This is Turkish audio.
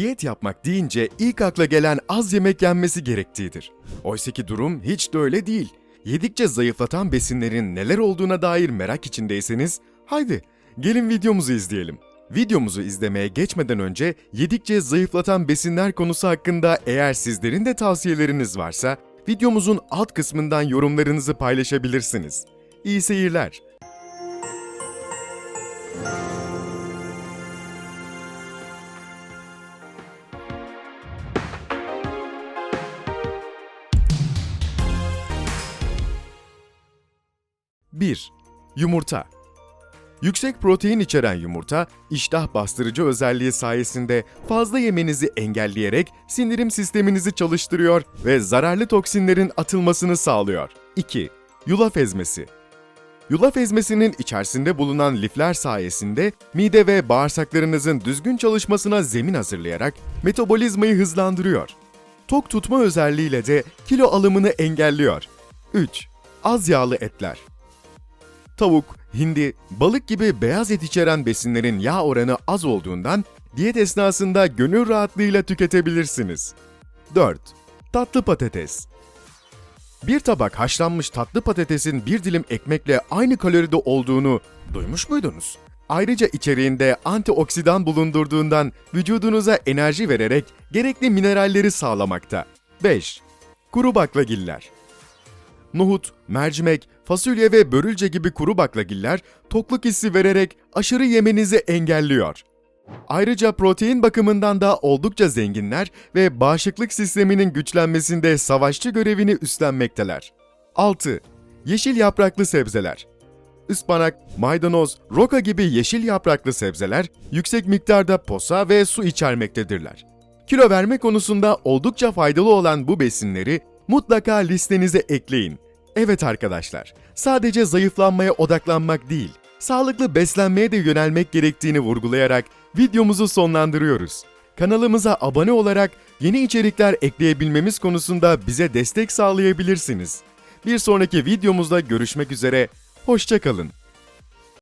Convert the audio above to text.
diyet yapmak deyince ilk akla gelen az yemek yenmesi gerektiğidir. Oysaki durum hiç de öyle değil. Yedikçe zayıflatan besinlerin neler olduğuna dair merak içindeyseniz, haydi gelin videomuzu izleyelim. Videomuzu izlemeye geçmeden önce yedikçe zayıflatan besinler konusu hakkında eğer sizlerin de tavsiyeleriniz varsa videomuzun alt kısmından yorumlarınızı paylaşabilirsiniz. İyi seyirler. Bir, Yumurta Yüksek protein içeren yumurta, iştah bastırıcı özelliği sayesinde fazla yemenizi engelleyerek sindirim sisteminizi çalıştırıyor ve zararlı toksinlerin atılmasını sağlıyor. 2. Yulaf ezmesi Yulaf ezmesinin içerisinde bulunan lifler sayesinde mide ve bağırsaklarınızın düzgün çalışmasına zemin hazırlayarak metabolizmayı hızlandırıyor. Tok tutma özelliğiyle de kilo alımını engelliyor. 3. Az yağlı etler Tavuk, hindi, balık gibi beyaz et içeren besinlerin yağ oranı az olduğundan diyet esnasında gönül rahatlığıyla tüketebilirsiniz. 4. Tatlı patates Bir tabak haşlanmış tatlı patatesin bir dilim ekmekle aynı kaloride olduğunu duymuş muydunuz? Ayrıca içeriğinde antioksidan bulundurduğundan vücudunuza enerji vererek gerekli mineralleri sağlamakta. 5. Kuru baklagiller Nohut, mercimek, fasulye ve börülce gibi kuru baklagiller tokluk hissi vererek aşırı yemenizi engelliyor. Ayrıca protein bakımından da oldukça zenginler ve bağışıklık sisteminin güçlenmesinde savaşçı görevini üstlenmekteler. 6. Yeşil yapraklı sebzeler Ispanak, maydanoz, roka gibi yeşil yapraklı sebzeler yüksek miktarda posa ve su içermektedirler. Kilo verme konusunda oldukça faydalı olan bu besinleri mutlaka listenize ekleyin. Evet arkadaşlar, sadece zayıflanmaya odaklanmak değil, sağlıklı beslenmeye de yönelmek gerektiğini vurgulayarak videomuzu sonlandırıyoruz. Kanalımıza abone olarak yeni içerikler ekleyebilmemiz konusunda bize destek sağlayabilirsiniz. Bir sonraki videomuzda görüşmek üzere, hoşçakalın.